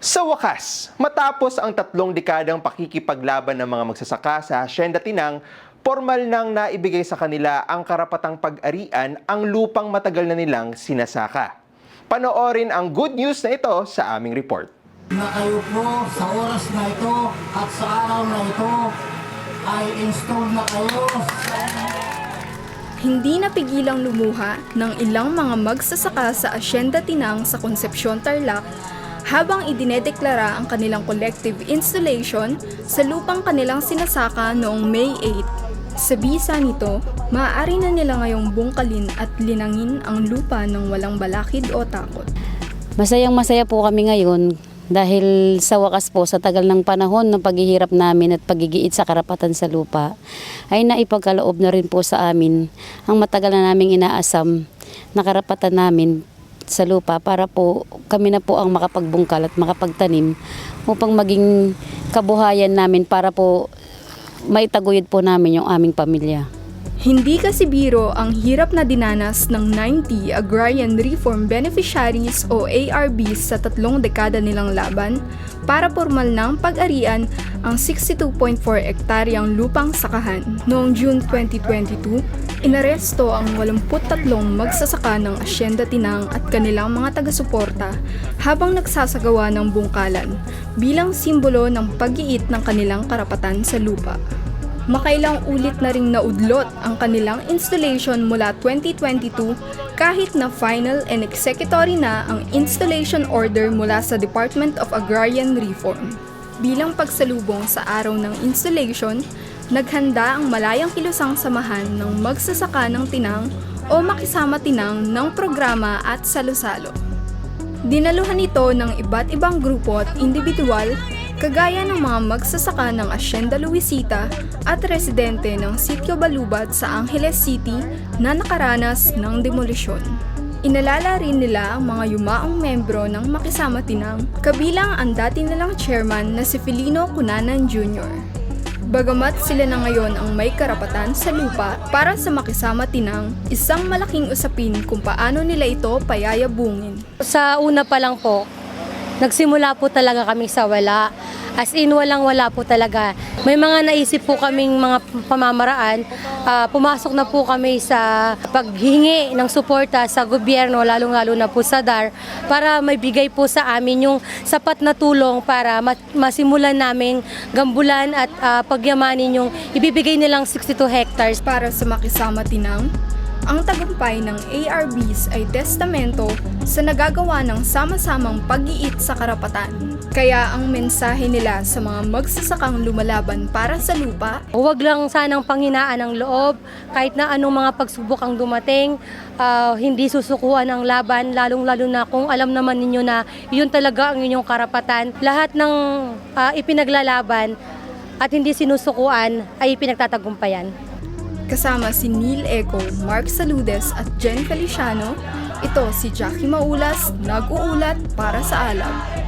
Sa wakas, matapos ang tatlong dekadang pakikipaglaban ng mga magsasaka sa Hacienda Tinang, formal nang naibigay sa kanila ang karapatang pag-arian ang lupang matagal na nilang sinasaka. Panoorin ang good news na ito sa aming report. na kayo po sa oras na ito at sa araw na ito ay install na kayo sa Hindi napigilang lumuha ng ilang mga magsasaka sa Hacienda Tinang sa Concepcion Tarlac habang idinedeklara ang kanilang collective installation sa lupang kanilang sinasaka noong May 8. Sa bisa nito, maaari na nila ngayong bungkalin at linangin ang lupa ng walang balakid o takot. Masayang masaya po kami ngayon dahil sa wakas po sa tagal ng panahon ng paghihirap namin at pagigiit sa karapatan sa lupa ay naipagkaloob na rin po sa amin ang matagal na naming inaasam na karapatan namin sa lupa para po kami na po ang makapagbungkal at makapagtanim upang maging kabuhayan namin para po maitaguyod po namin yung aming pamilya. Hindi kasi biro ang hirap na dinanas ng 90 Agrarian Reform Beneficiaries o ARBs sa tatlong dekada nilang laban para formal ng pag-arian ang 62.4 ektaryang lupang sakahan. Noong June 2022, inaresto ang 83 magsasaka ng Hacienda Tinang at kanilang mga taga-suporta habang nagsasagawa ng bungkalan bilang simbolo ng pag-iit ng kanilang karapatan sa lupa. Makailang ulit na ring naudlot ang kanilang installation mula 2022 kahit na final and executory na ang installation order mula sa Department of Agrarian Reform. Bilang pagsalubong sa araw ng installation, naghanda ang malayang kilusang samahan ng magsasaka ng tinang o makisama tinang ng programa at salo-salo. Dinaluhan ito ng iba't ibang grupo at individual kagaya ng mga magsasaka ng Hacienda Luisita at residente ng Sitio Balubad sa Angeles City na nakaranas ng demolisyon. Inalala rin nila ang mga yumaong membro ng Makisama Tinang, kabilang ang dati nilang chairman na si Filino Cunanan Jr. Bagamat sila na ngayon ang may karapatan sa lupa para sa Makisama Tinang, isang malaking usapin kung paano nila ito payayabungin. Sa una pa lang po, nagsimula po talaga kami sa wala. As in, walang-wala po talaga. May mga naisip po kaming mga pamamaraan. Ah, pumasok na po kami sa paghingi ng suporta sa gobyerno, lalong-lalo na po sa DAR, para may bigay po sa amin yung sapat na tulong para ma- masimulan namin gambulan at ah, pagyamanin yung ibibigay nilang 62 hectares Para sa Makisama Tinang, ang tagumpay ng ARBs ay testamento sa nagagawa ng sama-samang pag-iit sa karapatan. Kaya ang mensahe nila sa mga magsasakang lumalaban para sa lupa Huwag lang sanang panghinaan ng loob, kahit na anong mga pagsubok ang dumating, ah, hindi susukuan ang laban, lalong-lalo na kung alam naman ninyo na yun talaga ang inyong karapatan. Lahat ng ah, ipinaglalaban at hindi sinusukuan ay pinagtatagumpayan. Kasama si Neil Eco, Mark Saludes at Jen Feliciano. Ito si Jackie Maulas, nag-uulat para sa Alab.